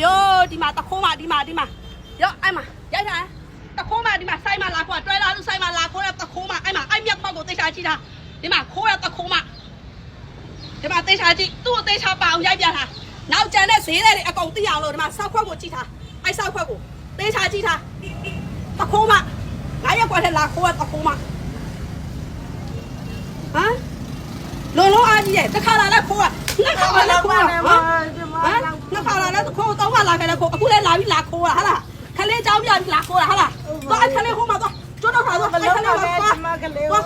ပြောဒီမှာတခိုးမဒီမှာဒီမှာရောအဲ့မှာရိုက်ထားတခိုးမဒီမှာစိုက်မလာခွာတွဲလာလို့စိုက်မလာခိုးရတခိုးမအဲ့မှာအဲ့မြက်ခွက်ကိုသိချာကြည့်တာဒီမှာခိုးရတခိုးမဒီမှာသိချာကြည့်သူ့ကိုသိချာပါအောင်ရိုက်ပြထားနောက်ကျန်တဲ့ဈေးတွေအကုန်သိအောင်လို့ဒီမှာစောက်ခွက်ကိုကြည့်ထားအဲ့စောက်ခွက်ကိုသိချာကြည့်ထားတခိုးမငါရက်ခွက်ထဲလာခိုးရတခိုးမဟမ်လုံးလုံးအားကြီးရဲ့တခါလာလဲခိုးရနှစ်ခါလာလဲခိုးရဟမ်ဟမ်နှစ် ခါလာလဲခိုးတော့ခါလာခဲ့လဲခိုးအခုလဲလာပြီးလာခိုးတာဟာလားခလေးကြောင်းပြပြီးလာခိုးတာဟာလားသွားခလေးဟိုမှာသွားကျွတ်တော့ခါသွားခလေးခလေးသွားသွား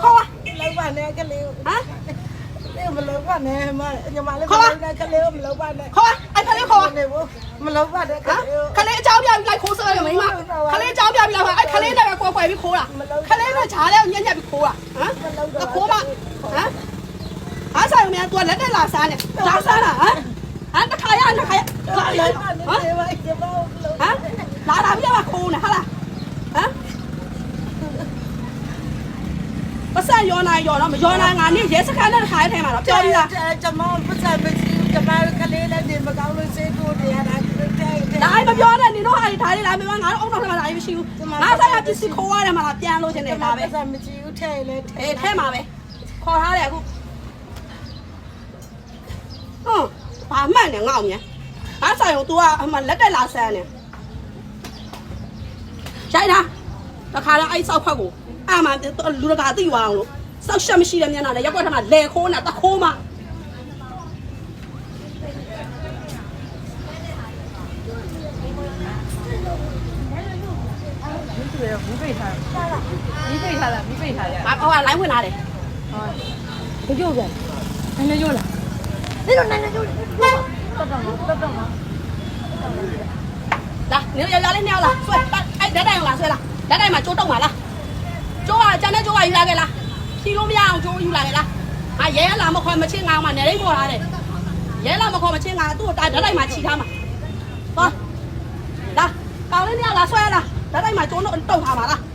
ခိုးပါလောက်ပါနဲ့ခလေးဟမ်မလောက်ပါနဲ့မညီမလေးကလေးမလောက်ပါနဲ့ခေါ်အဲ့ကလေးခေါ်မလောက်ပါနဲ့ကလေးကလေးအကြောင်းပြပြီးလိုက်ခိုးဆွဲရမိမကလေးအကြောင်းပြပြီးလိုက်အဲ့ကလေးလည်းကွယ်ကွယ်ပြီးခိုးတာကလေးကဂျားလေးကိုညက်ညက်ပြီးခိုးတာဟမ်ခိုးမဟမ်အားဆိုင်မင်းက तू လက်တက်လာစားနေလာစားတာဟမ် ဟမ်တခါရတခါရလာရလုံးဟပါမ်နဲ့ညီမညီမလုံးဟမ်လာတာပြပါခိုးနေဟာလားဟမ်ပတ်စံရောနာရောတော့မရောနာငါနေရဲစခန်းနဲ့တစ်ခါထဲမှာတော့ပြောပြီးသားကျမပတ်စံပစီကျမကလေးလည်းဒီမကောင်းလို့စေးတို့တရားတာတဲ့တဲ့ဒါအိမ်မပြောနဲ့နင်တို့ဟာဒီဓာတ်လေးလာမင်းငါတို့အုံတော့ထဲမှာလာမရှိဘူးငါဆိုင်ရပစ္စည်းခိုးရတယ်မှာလားပြန်လို့ချင်တယ်ဒါပဲပတ်စံမကြည့်ဘူးထဲလေထဲအေးထဲမှာပဲခေါ်ထားတယ်အခုဟုတ် ဘာမှန်နေငေါ့မြန်အားဆိုင်ကို तू ကအမှလက်တက်လာဆန်းနေရိုက်တာတခါတော့အဲ့စောက်ခွက်ကိုအာမလူတကာသိသွားအောင်လို့စောက်ရှက်မရှိတဲ့မျက်နှာနဲ့ရက်ွက်ထမှာလဲခိုးနေတာတခိုးမှမီးပိတ်ထားမီးပိတ်ထားလားမီးပိတ်ထားရ။ဟိုကလိုင်းဝင်လာတယ်ဘယ်ကြောက်ပြန်နည်းနည်းကြောက်လား။ ဒီလိုနိုင်နေကြလို့တက်တော့တက်တော့မှာ။လာနေရရလေးနှစ်ယောက်လား။ဆွဲတက်အဲ့ဓာတ်တိုင်လားဆွဲလား။ဓာတ်တိုင်မှာကျိုးတုံပါလား။ကျိုးကကျန်တဲ့ကျိုးကယူလာခဲ့လား။ဖြီလို့မရအောင်ကျိုးယူလာခဲ့လား။ဟာရဲလာမခေါ်မချင်းငါမှနေရိပ်ပေါ်လာတယ်။ရဲလာမခေါ်မချင်းငါသူ့ကိုဓာတ်တိုင်မှာခြိထားမှာ။သွား။လာကောင်းလေးနှစ်ယောက်လားဆွဲလား။ဓာတ်တိုင်မှာကျိုးတုံထားမှာလား။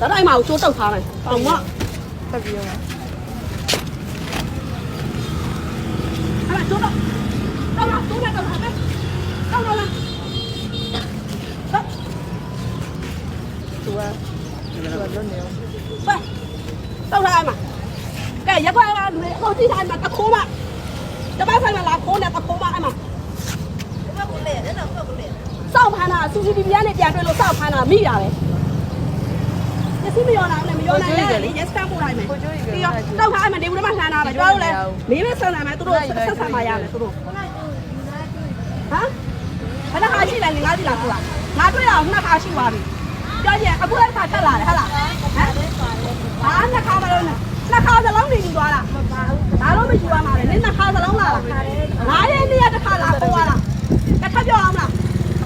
ဒါတော့အိမ်မှာကိုချိုးတုပ်ထားမယ်ပေါင်မတက်ပြီးရောအဲ့ဒါချိုးတော့တော့တော့တော့တော့ပဲတော့တော့လားသူကသူကလွတ်နေအောင်ပဲတော့လာမှာကဲရက်ခွဲလာလူတွေအကုန်ကြည့်ထားမှာတခိုးမှာတပတ်ဆိုင်မှာလာခိုးနေတခိုးမှာအဲ့မှာဘယ်ကိုလဲလဲတော့ဘယ်ကိုလဲစောက်ဖမ်းတာစူစီတီပြားနဲ့ပြန်တွေ့လို့စောက်ဖမ်းတာမိတာပဲ ညစီမရောနိုင်နဲ့မရောနိုင်လေ yes ကပို့လိုက်မယ်ပြီးတော့တောက်ထားအဲ့မှာနေဘူးမှာလှမ်းတာပဲကျွန်တော်တို့လည်းမင်းပဲဆန်လာမယ်သူတို့ဆက်ဆံมาရမယ်သူတို့ဟမ်ဘယ်နှခါရှိလဲငါးစီလာပို့လားငါတွေ့တာနှစ်ခါရှိသွားပြီပြောရင်အခုလည်းခါတက်လာတယ်ဟုတ်လားဟမ်ဟာနှစ်ခါမလုံးနဲ့နှစ်ခါစလုံးနေယူသွားတာဒါတော့မယူရမှာလေနင်နှစ်ခါစလုံးလာတာငါးရဲ့နေ့ရက်တစ်ခါလာပို့ရတာတစ်ခါပြောအောင်မလား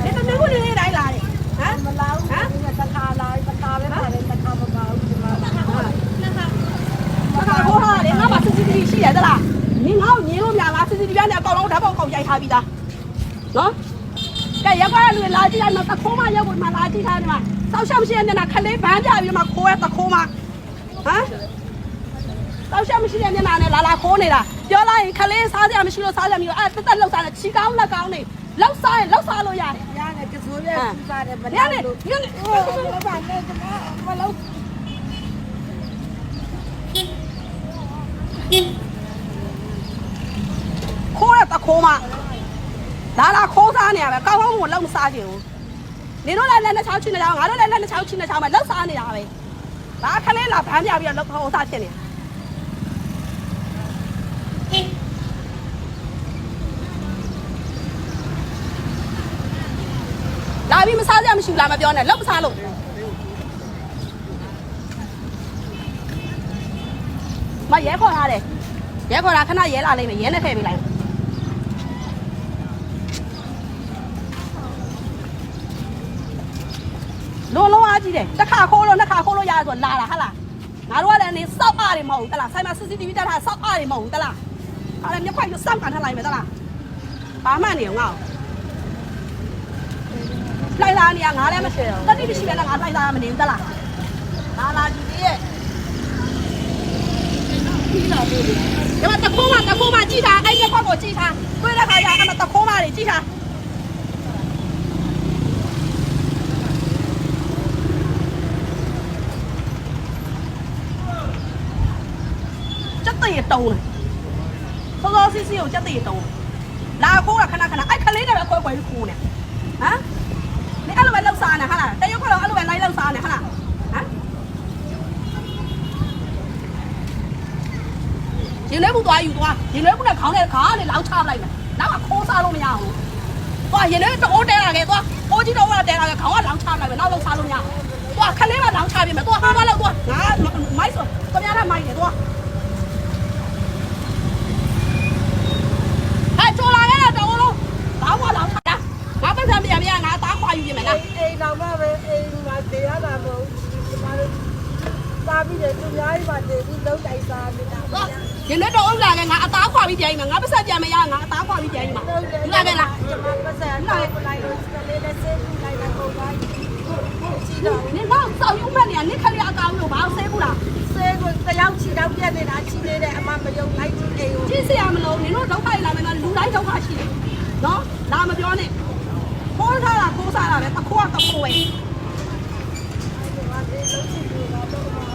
ဒီတမင်ကိုနေနေတိုင်းလာတယ်ဟမ် မလာဘူးဟမ်တခါလာတခါပဲပါတယ်တခါမပါဘူးဒီမှာ တစ်ခါပို့ထားတယ်ငါမှ CCTV ရှိတယ်သလားနင်ငါ့ကိုညင်းလို့မရလား CCTV ကနေအကောင်လုံးဓာတ်ပုံကောင်ရိုက် ထားပြီးသားနော်ကဲရက်ကွာလူလာကြည့်လိုက်မှာတခိုးမရက်ကိုမှလာကြည့်ထားတယ်မှာစောက်ရှက်မရှိတဲ့နာခလေးဗန်းပြပြီးမှခိုးရတခိုးမဟမ်တောက်ရှက်မရှိတဲ့မျက်နှာနဲ့လာလာခိုးနေတာပြောလိုက်ရင်ခလေးစားစရာမရှိလို့စားစရာမရှိလို့အဲ့တက်တက်လောက်စားတယ်ချီကောင်းလက်ကောင်းနေလောက်စားရင်လောက်စားလို့ရတယ်ရတယ်ကစိုးရစူးစားတယ်မ။ညလာနေလို့ညနေဟိုမပါနဲ့ကျမမလုံးခိုးရတခိုးမ လာလာခိုးစားနေရပဲကောင်းကောင်းကိုလောက်မစားချင်ဘူး။နေတို့လည်းလက်နဲ့ချောင်းချင်နေကြအောင်ငါတို့လည်းလက်နဲ့ချောင်းချင်နေကြအောင်လောက်စားနေတာပဲ။ဒါခလေးလာဗန်းပြပြီးတော့လောက်ဟောစားချင်နေတာလာပြီးမစားစရာမရှိဘူးလားမပြောနဲ့လောက်မစားလို့မရဲခေါ်ထားတယ်ရဲခေါ်တာခဏရဲလာလိမ့်မယ်ရဲနဲ့ထည့်ပေးလိုက် လုံးလုံးအားကြီးတယ်တစ်ခါခိုးလို့နှစ်ခါခိုးလို့ရတယ်ဆိုလာတာဟာလားငါတို့ကလည်းနေစောက်အားတွေမဟုတ်ဘူးတလားဆိုင်မှာ CCTV တက်ထားစောက်အားတွေမဟုတ်ဘူးတလားဟာလည်းမြက်ခွက်ယူစောက်ကန်ထားလိုက်မယ်တလားဘာမှနေအောင်ငါ့လိုက်လာနေရငါလည်းမရှိတော့တတိမရှိပဲလားငါလိုက်လာမနေဘူးတလားလာလာကြည့်ရဲ့ပြီးလာပြီဒီမှာတခိုးမတခိုးမကြည့်ထားအဲ့ဒီခွက်ကိုကြည့်ထားတွေ့တဲ့ခါကျအဲ့မှာတခိုးမတွေကြည့်ထားစက်တရေ တုံးတယ်စောစောစီစီကိုစက်တရေတုံးလာခိုးတာခဏခဏအဲ့ခလေးတွေပဲခွဲခွဲပြီးခိုးနေဟမ်你အဲ့လိုပဲလှုပ်စားနေဟာလားတရုတ်ကတော့အဲ့လိုပဲလိုက်လှုပ်စားနေဟာလားဟမ်ရင်လဲမှုသွားယူသွားရင်လဲမှုနဲ့ခေါင်းနဲ့ခါနဲ့လောက်ချလိုက်မယ်နောက်ကခိုးစားလို့မရဘူးသွားရင်လဲတော့တဲလာခဲ့သွားကိုကြီးတော့ကတဲလာခဲ့ခေါင်းကလောက်ချလိုက်မယ်နောက်လောက်စားလို့မရဘူးသွားခလေးကလောက်ချပြင်မယ်သွားဟာသွားလောက်သွားငါမိုက်ဆိုတမရတဲ့မိုက်နေသွားဟဲ့ချိုလာခဲ့တော့လုံးဘာမှလောက်ချတာငါပတ်စံပြန်ပြန်ငါသားခွာယူပြင်မယ်လား အိမ်တော်မှပဲအိမ်မှာတေရတာမဟုတ်ကျမတို့စားပြီးတယ်သူများကြီးပါတေပြီးလုံးတိုက်စားနေတာ ရင်လည်းတော့အုပ်လာခဲ့ငါအသားခွာပြီးပြန်မှာငါပတ်ဆက်ပြန်မရငါအသားခွာပြီးပြန်မှာလာခဲ့လားကျမပတ်စံလိုက်လိုက်လို့စကလေးနဲ့ဆေးကူလိုက်တဲ့ပုံလိုက်ချီတော့နင်တော့စောက်ယူမဲ့နေရနင်ခလေးအကောင်လို့ဘာလို့ဆဲဘူးလားဆေးကိုတယောက်ချီတော့ပြက်နေတာချီနေတယ်အမမယုံလိုက်ကြည့်အိမ်ကိုကြည့်စရာမလိုနင်တို့ဒုက္ခရလာမယ်လူတိုင်းဒုက္ခရှိတယ်နော်လာမပြောနဲ့ခိုးထားတာခိုးစားတာပဲတခိုးကတခိုးပဲ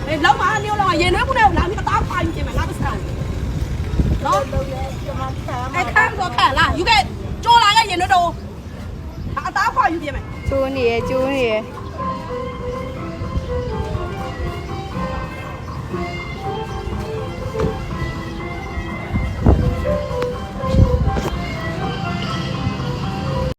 အေးလောက်မအမျိုးလောက်ရင်နှွေးမှုနဲ့လာပြီးအသားခွာယူပြင်မှာငါပတ်ဆက် နော်လုံးရဲကျမဆမ်းအဲ့ခန်းတော့ခန်းလားယူခဲ့ကြော်လာခဲ့ရင်နှွေးတော့အသားခွာယူပြင်မယ်ကျိုးနေရကျိုးနေရ